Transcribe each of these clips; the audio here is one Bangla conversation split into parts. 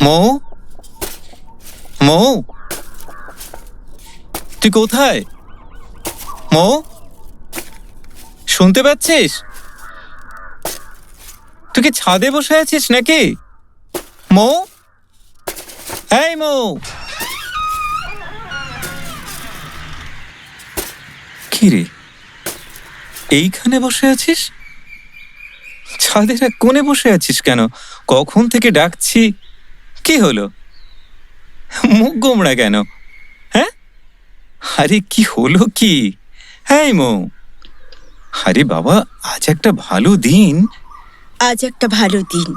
মৌ মৌ তুই কোথায়? মৌ শুনতে পাচ্ছিস? তুই কি ছাদে বসে আছিস নাকি? মৌ এই মৌ কি রে? এইখানে বসে আছিস? ছাদের কোণে বসে আছিস কেন? কখন থেকে ডাকছি? কি হলো? মুখ গোমড়া কেন? হ্যাঁ? আরে কি হলো কি? হ্যাঁ মৌ আরে বাবা আজ একটা ভালো দিন। আজ একটা ভালো দিন।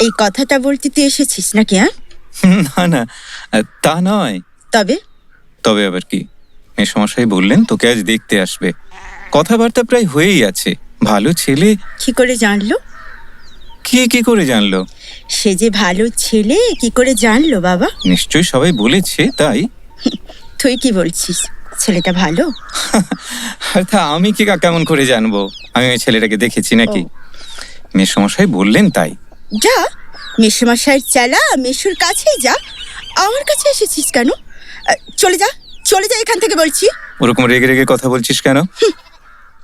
এই কথাটা বলতে তুই এসেছিস নাকি হ্যাঁ? না না তা নয়। তবে? তবে আবার কি? মেসমশাই বললেন তোকে আজ দেখতে আসবে। কথাবার্তা প্রায় হয়েই আছে। ভালো ছেলে কি করে জানলো? কি কি করে জানলো? সে যে ভালো ছেলে কি করে জানলো বাবা? নিশ্চয়ই সবাই বলেছে তাই? তুই কি বলছিস? ছেলেটা ভালো? তা আমি কি কেমন করে জানব? আমি ওই ছেলেটাকে দেখেছি নাকি? মেসমশাই বললেন তাই। যা মেসুমশাইয়ের চালা মেশুর কাছেই যা। আমার কাছে এসেছিস কেন? চলে যা চলে যা এখান থেকে বলছি। ওরকম রেগে রেগে কথা বলছিস কেন?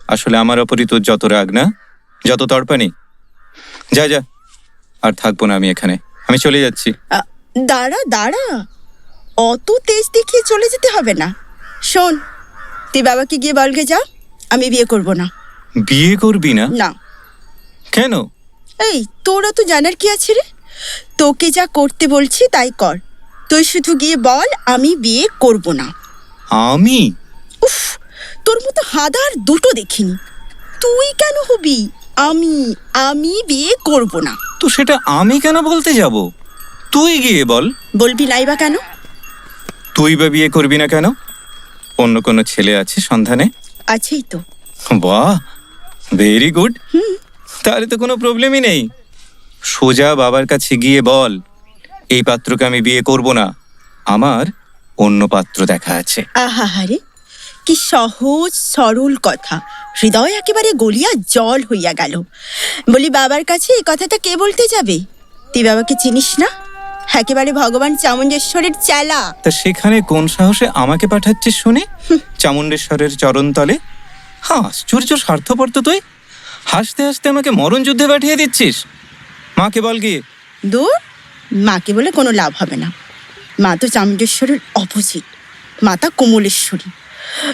আসলে আমার অপরই তোর যত রাগ না? যত তড়পানি যা যা। আর থাকব না আমি এখানে। আমি চলে যাচ্ছি। দাঁড়া দাঁড়া। অত তেজ দেখিয়ে চলে যেতে হবে না। শোন তুই বাবাকে গিয়ে বলগে যা আমি বিয়ে করব না। বিয়ে করবি না? না। কেন? এই তোরা তো জানার কি আছে রে? তোকে যা করতে বলছি তাই কর। তুই শুধু গিয়ে বল আমি বিয়ে করব না। আমি? উফ তোর মতো হাদার দুটো দেখিনি। তুই কেন হবি? আমি আমি বিয়ে করব না। তো সেটা আমি কেন বলতে যাব? তুই গিয়ে বল। বলবি নাইবা কেন? তুই বা বিয়ে করবি না কেন? অন্য কোনো ছেলে আছে সন্ধানে? আছেই তো। বাহ ভেরি গুড তাহলে তো কোনো প্রবলেমই নেই। সোজা বাবার কাছে গিয়ে বল এই পাত্রকে আমি বিয়ে করব না। আমার অন্য পাত্র দেখা আছে। আহাহারে কি সহজ সরল কথা। হৃদয় একেবারে গলিয়া জল হইয়া গেল। বলি বাবার কাছে এই কথাটা কে বলতে যাবে? তুই বাবাকে চিনিস না? একেবারে ভগবান চামুণ্ডেশ্বরের চেলা। তা সেখানে কোন সাহসে আমাকে পাঠাচ্ছিস শুনে? চামুণ্ডেশ্বরের চরণতলে? হ্যাঁ আশ্চর্য স্বার্থপর তো তুই। হাসতে হাসতে আমাকে মরণ যুদ্ধে পাঠিয়ে দিচ্ছিস। মাকে বল গিয়ে। দূর মাকে বলে কোনো লাভ হবে না। মা তো চামুণ্ডেশ্বরের অপোজিট। মাতা কোমলেশ্বরী।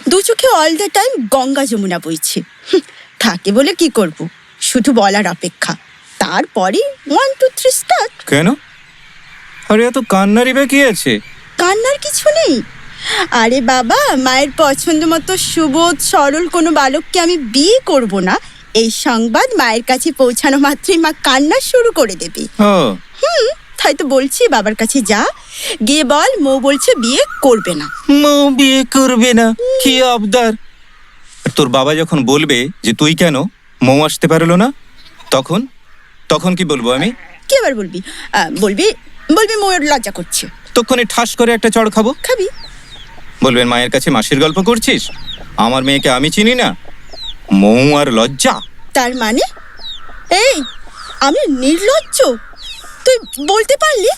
দু চোখে all the time Ganga Jamuna বইছে। থাকে বলে কি করব? শুধু বলার অপেক্ষা। তারপরে ওয়ান টু থ্রি স্টার্ট কেন? আরে এত কান্নারি বা কি আছে? কান্নার কিছু নেই। আরে বাবা মায়ের পছন্দ মতো সুবোধ সরল কোনো বালককে আমি বিয়ে করব না। এই সংবাদ মায়ের কাছে পৌঁছানো মাত্রই মা কান্না শুরু করে দেবে। ও। তাই তো বলছি বাবার কাছে যা। গিয়ে বল মৌ বলছে বিয়ে করবে না। মৌ বিয়ে করবে না কি আবদার? তোর বাবা যখন বলবে যে তুই কেন মৌ আসতে পারল না তখন? তখন কি বলব আমি? কি আবার বলবি? বলবি বলবি মৌয়ের লজ্জা করছে। তখনই ঠাস করে একটা চড় খাব। খাবি। বলবেন মায়ের কাছে মাসির গল্প করছিস? আমার মেয়েকে আমি চিনি না। মৌ আর লজ্জা। তার মানে? এই আমি নির্লজ্জ। তুই বলতে পারলি?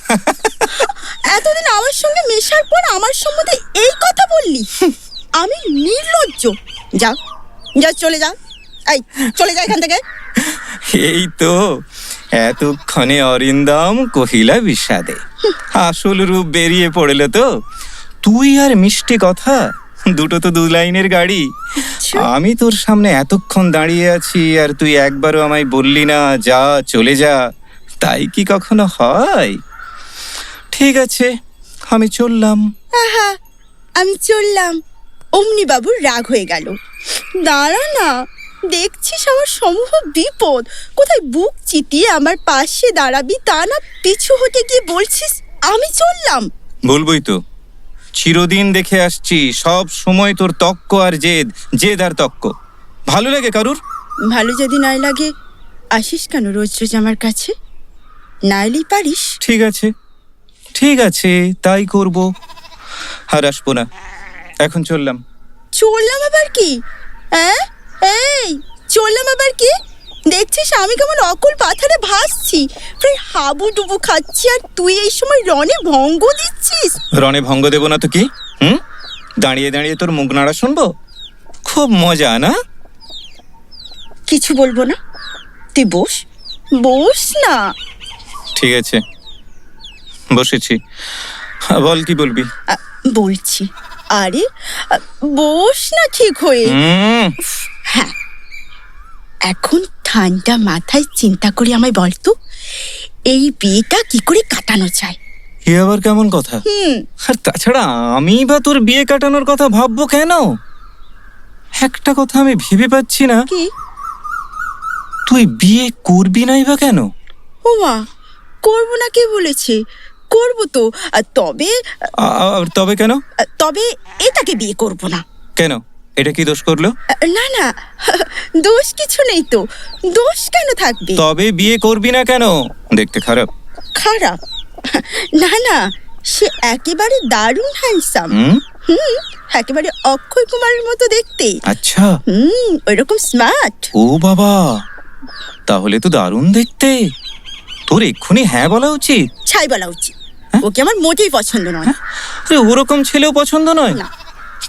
এতদিন আমার সঙ্গে মেশার পর আমার সম্বন্ধে এই কথা বললি। আমি নির্লজ্জ। যা যা চলে যা। এই চলে যা এখান থেকে। এই তো এতক্ষণে অরিন্দম কহিলা বিষাদে। আসল রূপ বেরিয়ে পড়ল তো। তুই আর মিষ্টি কথা দুটো তো দু লাইনের গাড়ি। আমি তোর সামনে এতক্ষণ দাঁড়িয়ে আছি আর তুই একবারও আমায় বললি না যা চলে যা। তাই কি কখনো হয়? ঠিক আছে আমি চললাম। আহা আমি চললাম। অমনি বাবুর রাগ হয়ে গেল। দাঁড়া না দেখছিস আমার সমূহ বিপদ। কোথায় বুক চিতিয়ে আমার পাশে দাঁড়াবি তা না পিছু হতে গিয়ে বলছিস আমি চললাম। বলবই তো। চিরদিন দেখে আসছি সব সময় তোর তক্ক আর জেদ জেদ আর তক্ক। ভালো লাগে কারুর? ভালো যদি নাই লাগে আসিস কেন রোজ রোজ আমার কাছে? না এলেই পারিস? ঠিক আছে। ঠিক আছে তাই করব। আর আসব না। এখন চললাম। চললাম আবার কি? হ্যাঁ এই চললাম আবার কি? দেখছিস আমি কেমন অকল পাথারে ভাসছি। প্রায় হাবু ডুবু খাচ্ছি আর তুই এই সময় রনে ভঙ্গ দিচ্ছিস? রণে ভঙ্গ দেব না তো কি? হুম? দাঁড়িয়ে দাঁড়িয়ে তোর মুখ নাড়া শুনব? খুব মজা না? কিছু বলব না? তুই বস। বস না। ঠিক আছে। বসেছি। বল কি বলবি? বলছি। আরে বস না ঠিক হয়ে। হ্যাঁ। এখন ঠান্ডা মাথায় চিন্তা করে আমায় বলতো এই বিয়েটা কি করে কাটানো যায়? এ আবার কেমন কথা? আর তাছাড়া আমি বা তোর বিয়ে কাটানোর কথা ভাববো কেন? একটা কথা আমি ভেবে পাচ্ছি না। কি? তুই বিয়ে করবি নাই বা কেন? ও মা করব না কে বলেছে? করব তো। আর তবে তবে কেন? তবে এটাকে বিয়ে করব না। কেন? এটা কি দোষ করল? না না দোষ কিছু নেই তো। দোষ কেন থাকবে? তবে বিয়ে করবি না কেন? দেখতে খারাপ। খারাপ? না না সে একেবারে দারুণ হ্যান্ডসাম হুম? হুম একেবারে অক্ষয় কুমারের মতো দেখতে। আচ্ছা। হুম ওইরকম স্মার্ট ও বাবা তাহলে তো দারুণ দেখতে। তোর এক্ষুনি হ্যাঁ বলা উচিত? ছাই বলা উচিত। ওকে আমার মোটেই পছন্দ নয়। আরে ওরকম ছেলেও পছন্দ নয়? না।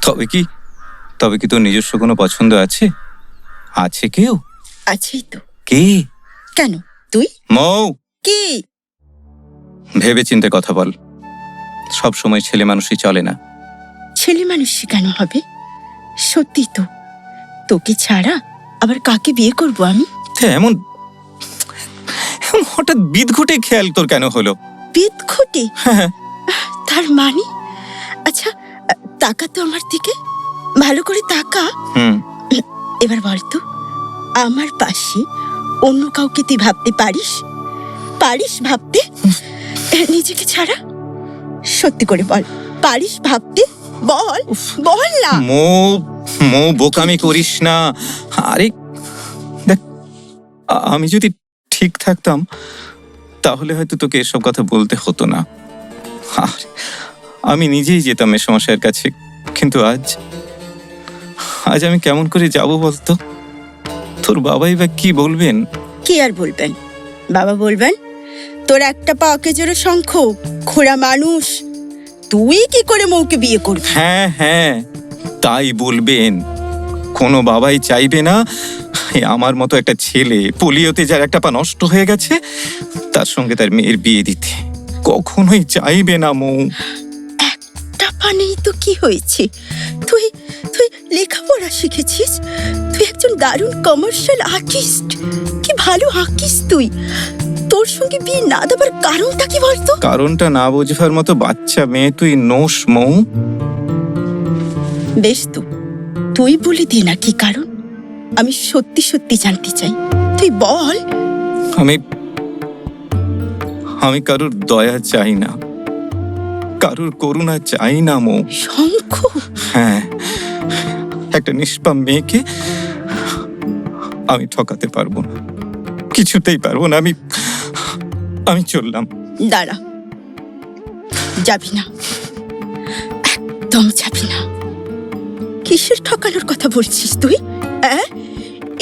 তবে কি তবে কি তোর নিজস্ব কোনো পছন্দ আছে? আছে কেউ? আছেই তো। কে? কেন? তুই? মৌ। কি? ভেবে চিন্তে কথা বল। সব সময় ছেলে মানুষই চলে না। ছেলে মানুষ কেন হবে? সত্যি তো। তোকে ছাড়া আবার কাকে বিয়ে করব আমি? তা এমন এমন হঠাৎ বিদঘুটে খেয়াল তোর কেন হলো? বিদঘুটে? হ্যাঁ। তার মানে? আচ্ছা তাকা তো আমার দিকে। ভালো করে তাকা। হুম। এবার বল তো আমার পাশে অন্য কাউকে তুই ভাবতে পারিস? পারিস ভাবতে? নিজেকে ছাড়া? সত্যি করে বল পারিস ভাবতে? বল বল না। মো মো বোকামি করিস না। আরে দেখ আমি যদি ঠিক থাকতাম তাহলে হয়তো তোকে এসব কথা বলতে হতো না। আর আমি নিজেই যেতাম মেসমশাইয়ের কাছে কিন্তু আজ আজ আমি কেমন করে যাব বলতো? তোর বাবাই বা কি বলবেন? কি আর বলবেন? বাবা বলবেন তোর একটা পা অকেজোরে শঙ্খ খোড়া মানুষ তুই কি করে মৌকে বিয়ে করবি? হ্যাঁ হ্যাঁ তাই বলবেন। কোনো বাবাই চাইবে না এ আমার মতো একটা ছেলে পোলিওতে যার একটা পা নষ্ট হয়ে গেছে তার সঙ্গে তার মেয়ের বিয়ে দিতে কখনোই চাইবে না মৌ। টাকা নেই তো কি হয়েছে? তুই তুই লেখাপড়া শিখেছিস? তুই একজন দারুণ কমার্শিয়াল আর্টিস্ট কি ভালো আঁকিস তুই? তোর সঙ্গে বিয়ে না দেবার কারণটা কি বলতো? কারণটা না বোঝবার মতো বাচ্চা মেয়ে তুই নোস মৌ। বেশ তো তুই বলে দি না কি কারণ? আমি সত্যি সত্যি জানতে চাই। তুই বল। আমি আমি কারুর দয়া চাই না। কারুর করুণা চাই না মৌ। শঙ্খ? হ্যাঁ। একটা নিষ্পাপ মেয়েকে আমি ঠকাতে পারব না। কিছুতেই পারব না। আমি আমি চললাম। দাঁড়া। যাবি না। একদম যাবি না। কিসের ঠকানোর কথা বলছিস তুই? অ্যাঁ?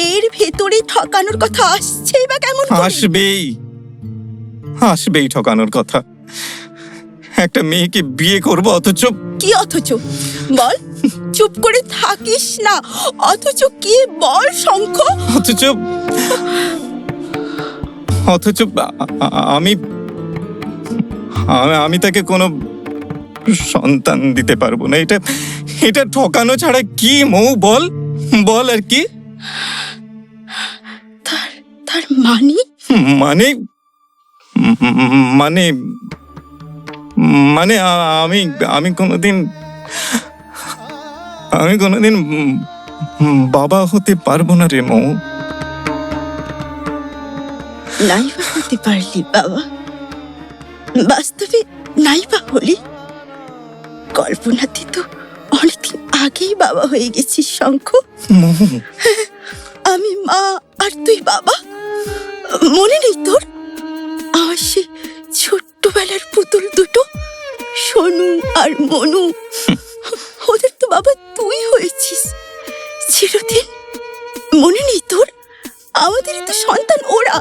এর ভেতরে ঠকানোর কথা আসছেই বা কেমন? আসবেই। আসবেই ঠকানোর কথা। একটা মেয়েকে বিয়ে করব অথচ কি অথচ? বল চুপ করে থাকিস না। অথচ কি বল শঙ্খ? অথচ অথচ আমি আমি তাকে কোনো সন্তান দিতে পারব না। এটা এটা ঠকানো ছাড়া কি মৌ? বল বল আর কি। তার মানে? মানে? মানে মানে আমি আমি কোনোদিন আমি কোনোদিন বাবা হতে পারব না রে মৌ। নাই বা হতে পারলি বাবা। বাস্তবে নাই বা হলি। কল্পনাতে তো অনেকদিন আগেই বাবা হয়ে গেছিস শঙ্খ আমি মা আর তুই বাবা। মনে নেই তোর? আমার ছোট্টবেলার পুতুল দুটো, সোনু আর মনু। ওদের তো বাবা তুই হয়েছিস। চিরদিন মনে নেই তোর? আমাদেরই তো সন্তান, ওরা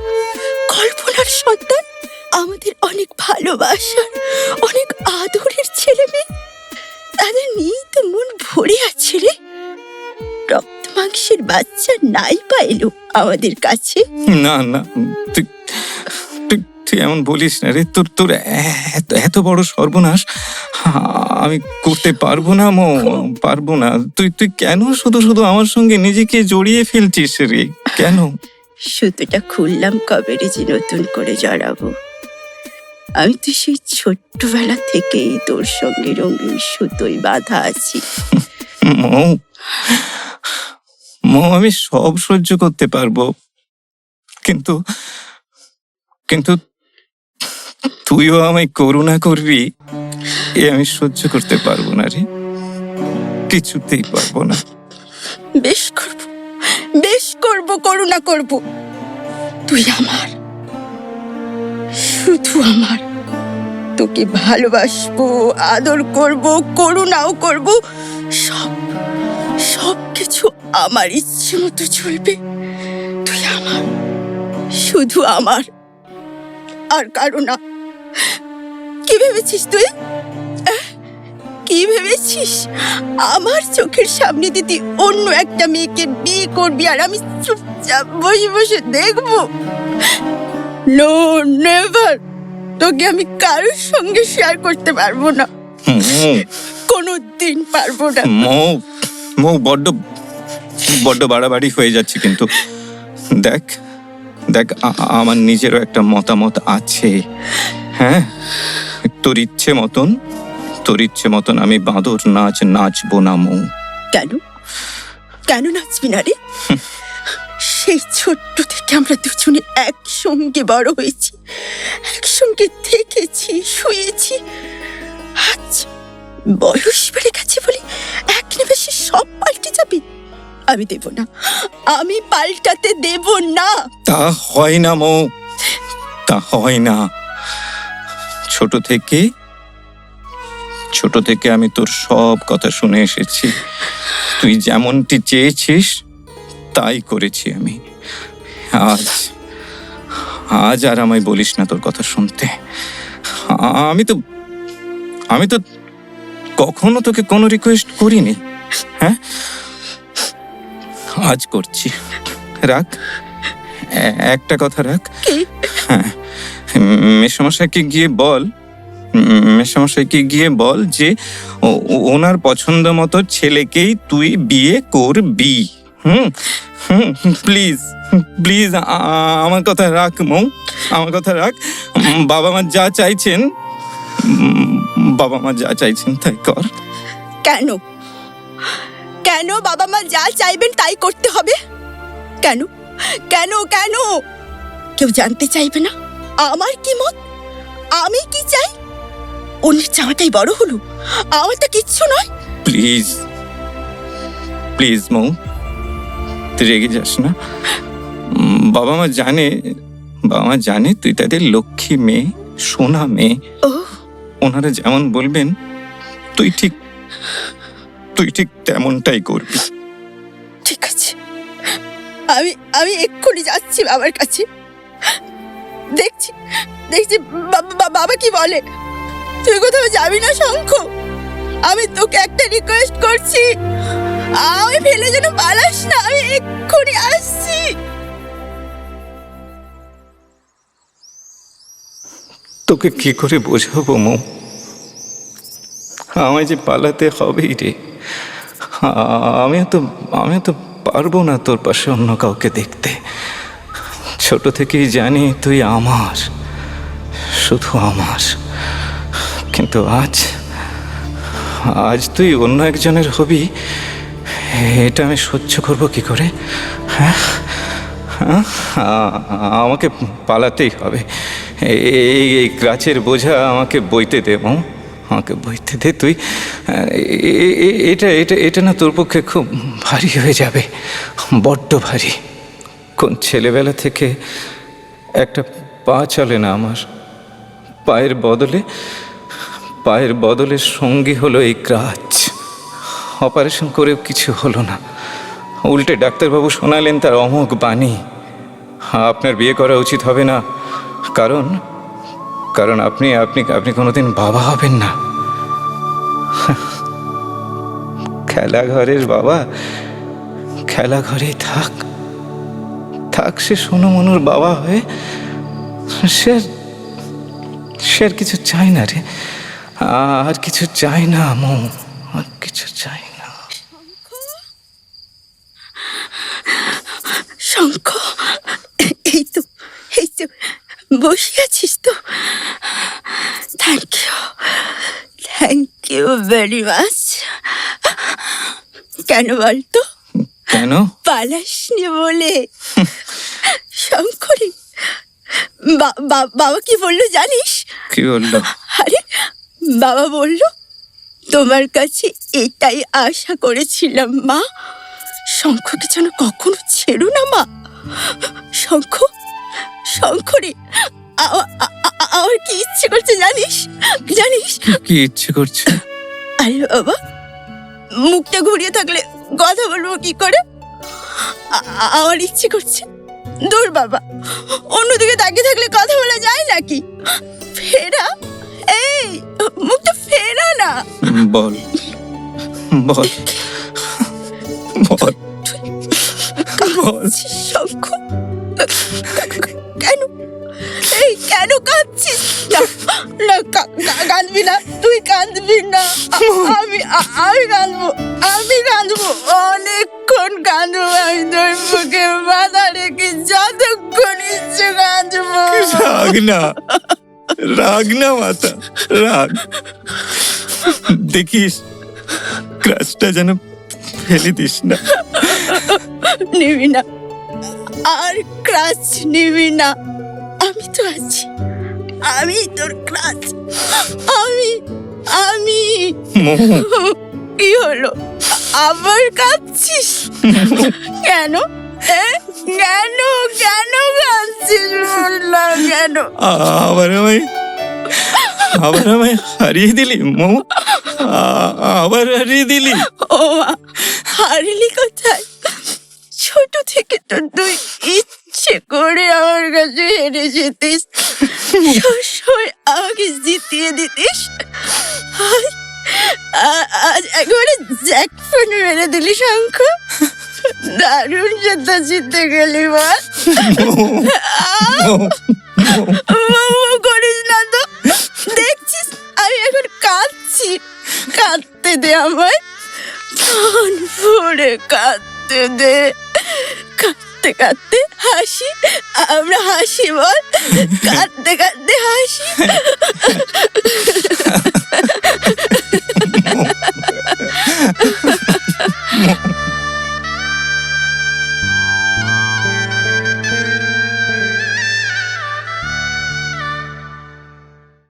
কল্পনার সন্তান। আমাদের অনেক ভালোবাসার, অনেক আদরের ছেলে মেয়ে তাদের নিয়েই তো মন ভরে আছে রে। মাংসের বাচ্চা নাই পাইলো আমাদের কাছে? না না তুই তুই এমন বলিস না রে। তোর তোর এত এত বড় সর্বনাশ আমি করতে পারব না মো পারব না। তুই তুই কেন শুধু শুধু আমার সঙ্গে নিজেকে জড়িয়ে ফেলছিস রে? কেন? সুতোটা খুললাম কবে রে যে নতুন করে জড়াবো। আমি তো সেই ছোট্টবেলা থেকেই তোর সঙ্গে রঙিন সুতোয় বাঁধা আছি। মৌ মৌ আমি সব সহ্য করতে পারব। কিন্তু কিন্তু তুইও আমায় করুণা করবি, এ আমি সহ্য করতে পারব না রে। কিছুতেই পারব না। বেশ করব বেশ করব, করুণা করব। তুই আমার, শুধু আমার। তোকে ভালোবাসবো, আদর করব, করুণাও করব, সব সব কিছু আমার ইচ্ছে মতো চলবে। তুই আমার শুধু আমার। আর কারও না। কি ভেবেছিস তুই? কি ভেবেছিস? আমার চোখের সামনে দিদি অন্য একটা মেয়েকে বিয়ে করবি আর আমি চুপচাপ বসে বসে দেখব নো নেভার তোকে আমি কারোর সঙ্গে শেয়ার করতে পারব না। কোনো দিন পারব না। মৌ মৌ বড্ড বড্ড বাড়াবাড়ি হয়ে যাচ্ছে কিন্তু। দেখ দেখ আমার নিজেরও একটা মতামত আছে। হ্যাঁ? তোর ইচ্ছে মতন, তোর ইচ্ছে মতন আমি বাঁদর নাচ নাচবো না মৌ। কেন? কেন নাচবি না রে? সেই ছোট্ট থেকে আমরা দুজনে একসঙ্গে বড় হয়েছি, একসঙ্গে থেকেছি, শুয়েছি। আজ বয়স বেড়ে গেছে বলে এক নিমেষে সব পাল্টে যাবে। আমি দেব না। আমি পাল্টাতে দেব না। তা হয় না, মৌ। তা হয় না। ছোট থেকে ছোট থেকে আমি তোর সব কথা শুনে এসেছি। তুই যেমনটি চেয়েছিস, তাই করেছি আমি। আজ আজ আর আমায় বলিস না তোর কথা শুনতে। আমি তো আমি তো কখনো তোকে কোনো রিকোয়েস্ট করিনি। হ্যাঁ? আজ করছি। রাখ। একটা কথা রাখ। হ্যাঁ। মেসমশাইকে গিয়ে বল। মেসমশাইকে গিয়ে বল যে ওনার পছন্দ মতো ছেলেকেই তুই বিয়ে করবি। হুম? হুম প্লিজ প্লিজ আমার কথা রাখ মৌ। আমার কথা রাখ। বাবা মা যা চাইছেন বাবা মা যা চাইছেন তাই কর। কেন? কেন বাবা মা যা চাইবেন তাই করতে হবে? কেন? কেন কেন? কেউ জানতে চাইবে না? আমার কি মত? আমি কি চাই? অন্যের চাওয়াটাই বড় হলো। আমার তো কিচ্ছু নয়। প্লিজ। প্লিজ মৌ। তুই রেগে যাস না। বাবা মা জানে বাবা মা জানে তুই তাদের লক্ষ্মী মেয়ে সোনা মেয়ে। ওনারা যেমন বলবেন তুই ঠিক তুই ঠিক তেমনটাই করবি। ঠিক আছে। আমি আমি এক্ষুনি যাচ্ছি বাবার কাছে। দেখছি দেখছি বাবা কি বলে? তুই কোথাও যাবি না শঙ্খ? আমি তোকে একটা রিকোয়েস্ট করছি। আমি ফেলে যেন পালাস না আমি এক্ষুনি আসছি। তোকে কি করে বোঝাবো মৌ আমায় যে পালাতে হবেই রে। আমি তো আমি তো পারব না তোর পাশে অন্য কাউকে দেখতে। ছোট থেকেই জানি তুই আমার, শুধু আমার। কিন্তু আজ আজ তুই অন্য একজনের হবি, এটা আমি সহ্য করব কি করে? হ্যাঁ? হ্যাঁ? আমাকে পালাতেই হবে। এই এই- গাছের বোঝা আমাকে বইতে দে আমাকে বইতে দে তুই। এটা এটা এটা না তোর পক্ষে খুব ভারী হয়ে যাবে। বড্ড ভারী। কোন ছেলেবেলা থেকে একটা পা চলে না আমার? পায়ের বদলে পায়ের বদলে সঙ্গী হলো এই ক্রাচ। অপারেশন করেও কিছু হলো না। উল্টে ডাক্তারবাবু শোনালেন তার অমোঘ বাণী। আপনার বিয়ে করা উচিত হবে না। কারণ কারণ আপনি আপনি আপনি কোনোদিন বাবা হবেন না। খেলাঘরের বাবা খেলাঘরেই থাক। থাক সে সোনু মনুর বাবা হয়ে সে সে আর কিছু চাই না রে। আর কিছু চাই না মো, আর কিছু চাই না। শঙ্খ, এই তো এই তো, বসে আছিস ভেরি মাচ কেন বলতো? কেন? পালাসনি বলে। শঙ্করী বাবা কি বলল জানিস? কি বলল? আরে বাবা বলল তোমার কাছে এটাই আশা করেছিলাম মা। শঙ্খকে যেন কখনো ছেড়ো না মা। শঙ্খ আ- আমার কি ইচ্ছে করছে জানিস? জানিস? কি ইচ্ছে করছে? আরে বাবা মুখটা ঘুরিয়ে থাকলে কথা বলব কি করে? আমার ইচ্ছে করছে দূর বাবা অন্যদিকে তাকিয়ে থাকলে কথা বলা যায় নাকি? ফেরা? এই মুখটা ফেরা না। বল বল বল বল শঙ্খ। কেন কাঁদছিস? না না কাঁদবি না তুই কাঁদবি না। আমি আমি কাঁদবো আমি কাঁদবো। অনেকক্ষণ কাঁদবো আমি তোর বুকে মাথা রেখে যতক্ষণ ইচ্ছে কাঁদবো। রাগ না রাগ না মাতা রাগ। দেখিস ক্রাশটা যেন ফেলে দিস না। নিবি না আর ক্রাচ নিবি না। আমি তো আছি। আমি তোর ক্রাচ আমি আমি। কি হলো? আবার কাঁদছিস? কেন? কেন কেন কাঁদছিস বল না কেন? আবার আমায় আবার আমায় হারিয়ে দিলি মৌ আবার হারিয়ে দিলি। ও হারলি কোথায়? ছোট থেকে তো তুই ইচ্ছে করে আমার কাছে হেরে যেতিস। সবসময় আমাকে জিতিয়ে দিতিস। আজ একেবারে জ্যাকফোন মেরে দিলি শঙ্খ দারুণ যেতে জিতে গেলি মৌ, করিস না তো। দেখছিস আমি এখন কাঁদছি। কাঁদতে দে আমায়। কান ভরে কাঁদতে দে। কাঁদতে কাঁদতে। হাসি আমরা হাসি বল। কাঁদতে কাঁদতে হাসি।